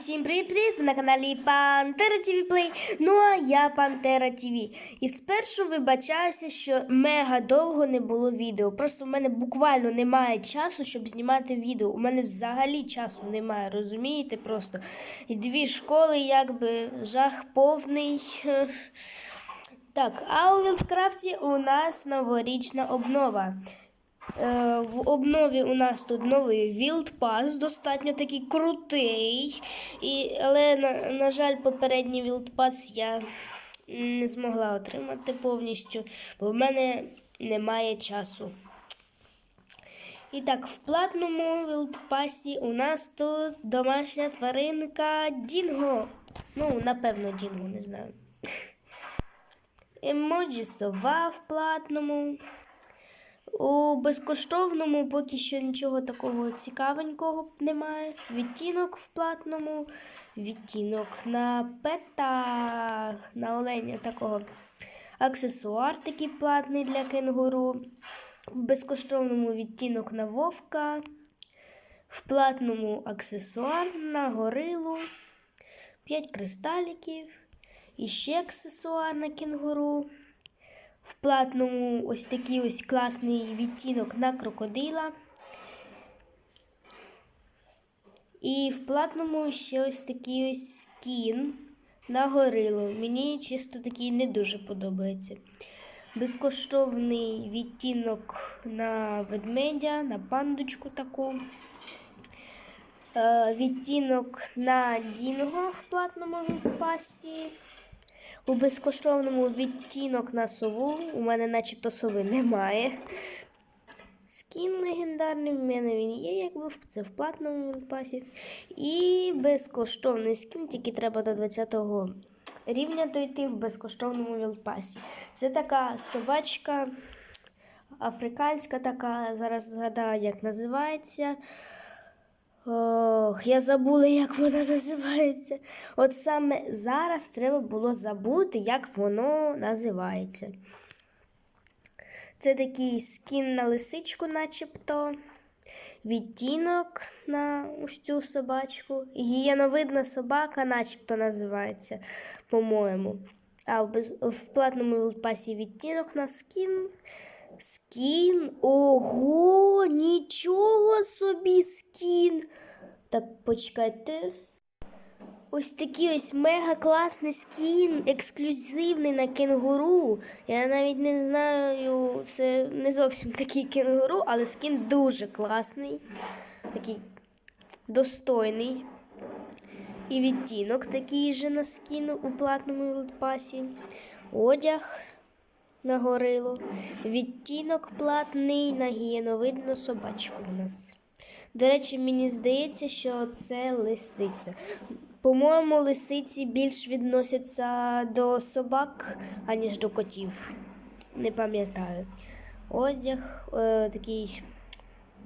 всім привіт-привіт! Ви на каналі Пантера ТВ Плей. Ну а я Пантера ТВ. І спершу вибачаюся, що мега довго не було відео. Просто в мене буквально немає часу, щоб знімати відео. У мене взагалі часу немає, розумієте? Просто і дві школи, якби жах повний. Так, а у Вілдкрафті у нас новорічна обнова. Е, В обнові у нас тут новий Wild Pass, достатньо такий крутий. І, але, на, на жаль, попередній Wild Pass я не змогла отримати повністю, бо в мене немає часу. І так, в платному Pass у нас тут домашня тваринка Дінго. Ну, напевно, Дінго, не знаю. Емоджі сова в платному. У безкоштовному поки що нічого такого цікавенького немає. Відтінок в платному, відтінок на пета, на оленя такого. Аксесуар такий платний для кенгуру. В безкоштовному відтінок на вовка. В платному аксесуар на горилу. 5 кристаліків. І ще аксесуар на кенгуру. В платному ось такий ось класний відтінок на крокодила. І в платному ще ось такий ось скін на горилу. Мені чисто такий не дуже подобається. Безкоштовний відтінок на ведмедя, на пандочку таку. Е, відтінок на Дінго в платному пасі. У безкоштовному відтінок на сову. У мене начебто сови немає. Скін легендарний в мене він є, якби це в платному пасі. І безкоштовний скін, тільки треба до 20-го рівня дойти в безкоштовному вілпасі. Це така собачка африканська, така, зараз згадаю, як називається. Ох, я забула, як вона називається. От саме зараз треба було забути, як воно називається. Це такий скін на лисичку, начебто. Відтінок на ось цю собачку. Гієновидна собака, начебто називається, по-моєму. А в, платному вілпасі відтінок на скін. Скін. Ого, нічого собі скін. Так, почекайте. Ось такий ось мега класний скін, ексклюзивний на кенгуру. Я навіть не знаю, це не зовсім такий кенгуру, але скін дуже класний, такий достойний. І відтінок такий же на скіну у платному вілдпасі. Одяг на горилу. Відтінок платний на гієновидну собачку у нас. До речі, мені здається, що це лисиця. По-моєму, лисиці більш відносяться до собак, аніж до котів. Не пам'ятаю. Одяг, е, такий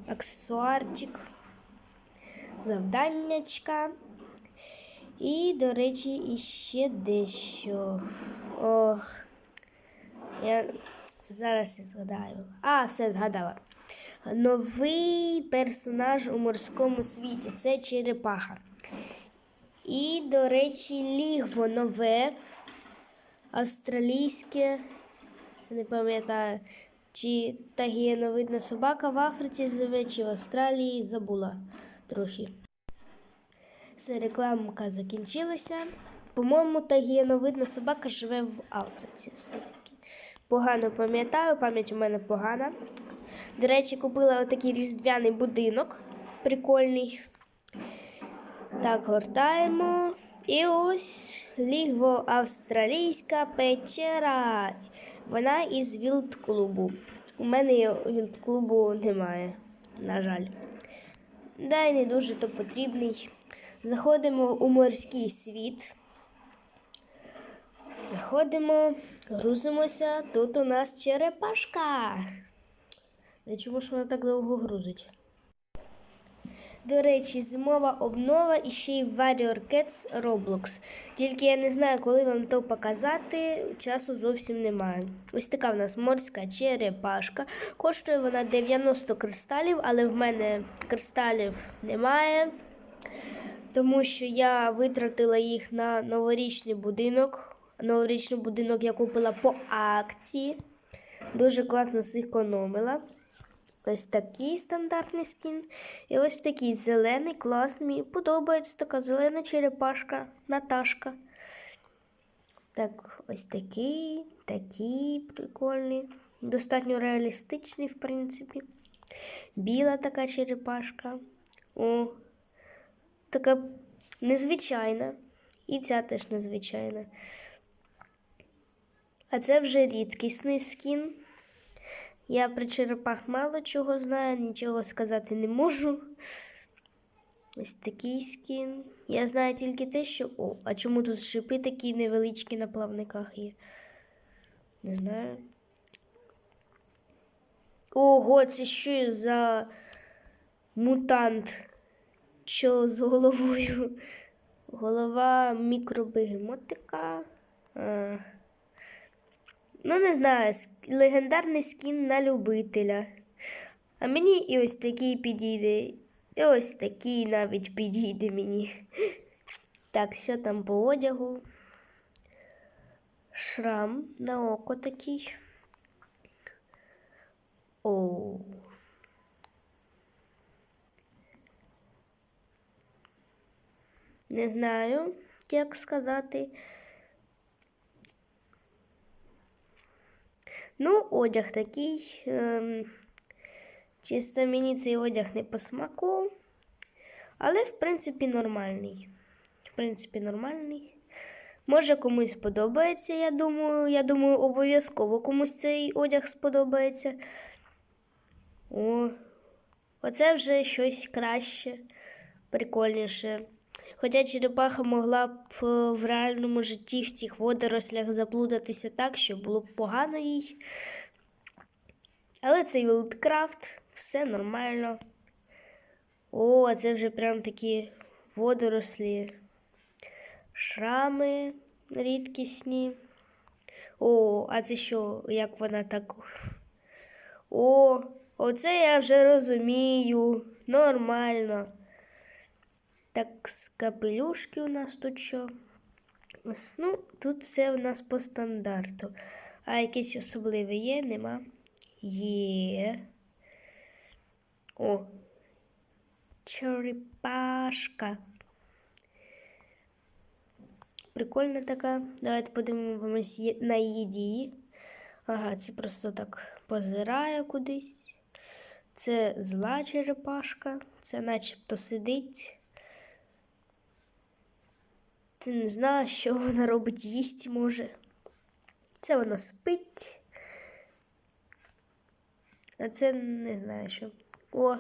аксесуарчик, завданнячка. І, до речі, іще дещо. Ох. Я зараз згадаю. А, все згадала. Новий персонаж у морському світі це черепаха. І, до речі, лігво нове, австралійське, не пам'ятаю, чи тагієновидна собака в Африці живе, чи в Австралії забула трохи. Все, рекламка закінчилася. По-моєму, тагієновидна собака живе в Африці. все-таки. Погано пам'ятаю, пам'ять у мене погана. До речі, купила отакий різдвяний будинок. Прикольний. Так, гортаємо. І ось лігво австралійська печера. Вона із вілд-клубу. У мене вілд-клубу немає, на жаль. Да, й не дуже то потрібний. Заходимо у морський світ. Заходимо, грузимося. Тут у нас черепашка. Не чому ж вона так довго грузить? До речі, зимова обнова і ще й Warrior Cats Roblox. Тільки я не знаю, коли вам то показати, часу зовсім немає. Ось така в нас морська черепашка. Коштує вона 90 кристалів, але в мене кристалів немає. тому що я витратила їх на новорічний будинок. Новорічний будинок я купила по акції. Дуже класно зекономила. Ось такий стандартний скін. І ось такий зелений, класний. Мені подобається така зелена черепашка, Наташка. Так, ось такий, такий прикольний. Достатньо реалістичний, в принципі. Біла така черепашка. О, така незвичайна. І ця теж незвичайна. А це вже рідкісний скін. Я про черепах мало чого знаю, нічого сказати не можу. Ось такий скін. Я знаю тільки те, що. О, а чому тут шипи такі невеличкі на плавниках є? Не знаю. Ого, це що за мутант? Що з головою? Голова мікробегемотика. А. Ну, не знаю, легендарний скін на любителя. А мені і ось такий підійде. І ось такий навіть підійде мені. Так, що там по одягу? Шрам на око такий. О. Не знаю, як сказати. Ну, одяг такий. Ем, чисто мені цей одяг не по смаку. Але, в принципі, нормальний. В принципі, нормальний. Може, комусь сподобається, я думаю. Я думаю, обов'язково комусь цей одяг сподобається. О, оце вже щось краще, прикольніше. Хоча черепаха могла б е, в реальному житті в цих водорослях заплутатися так, що було б погано їй. Але це Вілдкрафт, все нормально. О, це вже прям такі водорослі, шрами рідкісні. О, а це що, як вона так. О, оце я вже розумію. Нормально. Так, з капелюшки у нас тут що? Ну, тут все у нас по стандарту. А якесь особливе є, нема. Є. О. Черепашка. Прикольна така. Давайте подивимось на її дії. Ага, це просто так позирає кудись. Це зла черепашка. Це начебто сидить. Це не знаю, що вона робить їсти може. Це вона спить. А це не знаю що. О,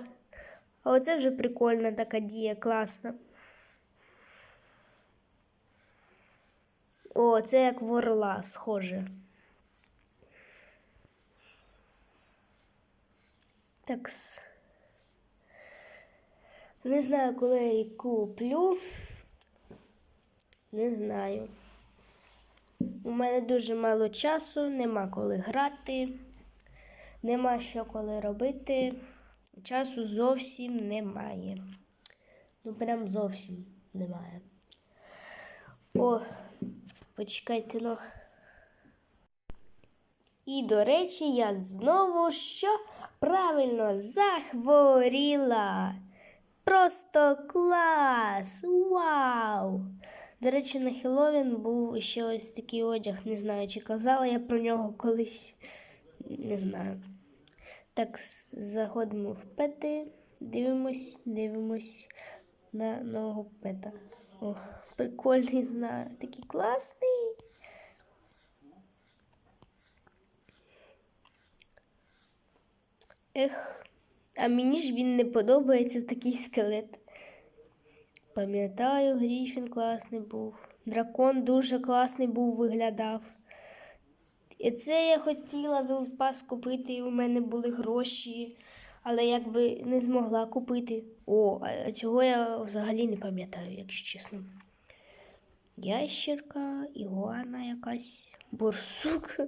а оце вже прикольна така дія, класна. О, це як в орла схоже. Так. Не знаю, коли я її куплю. Не знаю. У мене дуже мало часу, нема коли грати, нема що коли робити. Часу зовсім немає. Ну, прям зовсім немає. О, почекайте, ну. І, до речі, я знову що правильно захворіла. Просто клас! Вау! До речі, на Хеллоуін був ще ось такий одяг, не знаю, чи казала я про нього колись. Не знаю. Так, заходимо в пети, дивимось, дивимось на нового пета. О, прикольний, знаю, такий класний. Ех, а мені ж він не подобається такий скелет. Пам'ятаю, Гріфін класний був. Дракон дуже класний був, виглядав. І це я хотіла Вілдпас купити, і у мене були гроші, але якби не змогла купити. О, а цього я взагалі не пам'ятаю, якщо чесно. Ящерка, ігуана якась, борсук.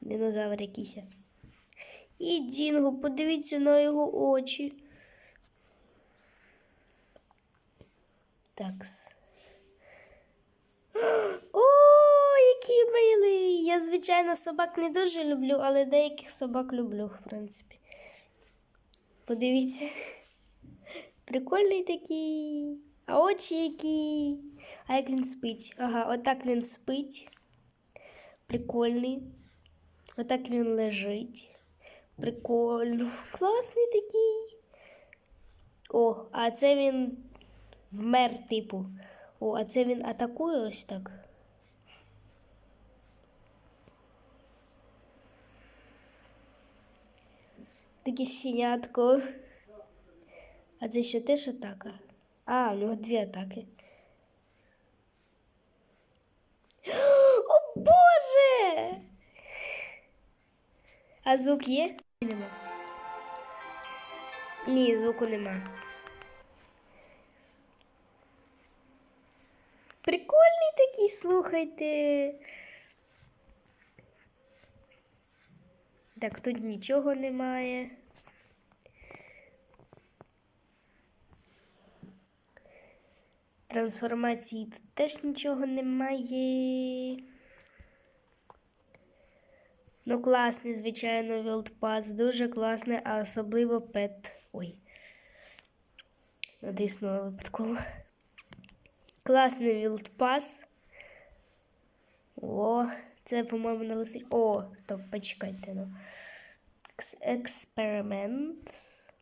Динозавр якийсь. І Дінго, подивіться на його очі. Такс. О, який милий! Я, звичайно, собак не дуже люблю, але деяких собак люблю, в принципі. Подивіться. Прикольний такий. А очі які. А як він спить? Ага, отак він спить. Прикольний. Отак він лежить. Прикольно. Класний такий. О, а це він вмер, типу. О, а це він атакує ось так. Таке щенятко. А це ще теж атака? А, у нього дві атаки. О Боже! А звук є? Нема. Ні, звуку нема. Прикольний такий, слухайте. Так, тут нічого немає. Трансформації тут теж нічого немає. Ну, класний, звичайно, Вілдпас. Дуже класний, а особливо пет. Ой. Натиснула випадково. Класний Вілдпас. О, це, по-моєму, на лисі. О, стоп, почекайте. Ну. Експериментс.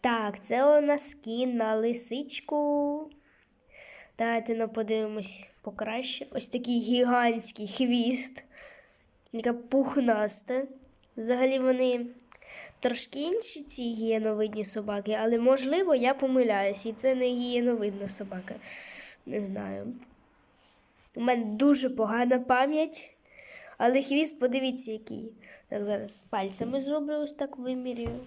Так, це у нас скін на лисичку. Давайте ну, подивимось покраще. Ось такий гігантський хвіст. Яка пухнаста. Взагалі вони трошки інші, ці гієновидні собаки, але можливо я помиляюсь, і це не гієновидна собака. Не знаю. У мене дуже погана пам'ять, але хвіст, подивіться, який. Так, зараз з пальцями зроблю ось так вимірюю.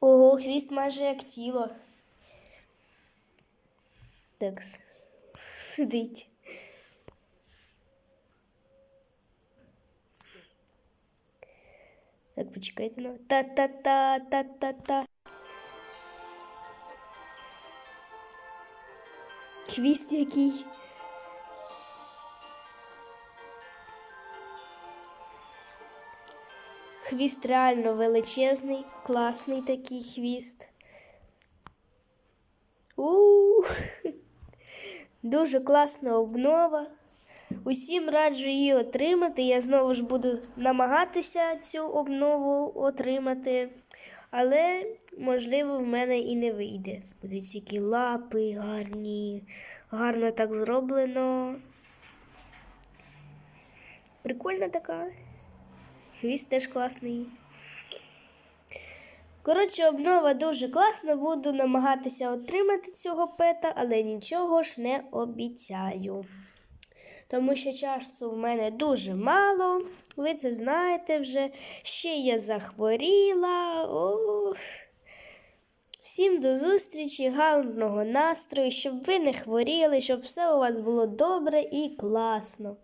Ого, хвіст майже як тіло. Так, сидить. Так, почекайте ну. Та-та-та, та-та-та. Хвіст який. Хвіст реально величезний, класний такий хвіст. у Дуже класна обнова. Усім раджу її отримати. Я знову ж буду намагатися цю обнову отримати, але, можливо, в мене і не вийде. Будуть які лапи гарні, гарно так зроблено. Прикольна така. Хвіст теж класний. Коротше, обнова дуже класна. Буду намагатися отримати цього пета, але нічого ж не обіцяю. Тому що часу в мене дуже мало. Ви це знаєте вже. Ще я захворіла. Ох. Всім до зустрічі, гарного настрою, щоб ви не хворіли, щоб все у вас було добре і класно.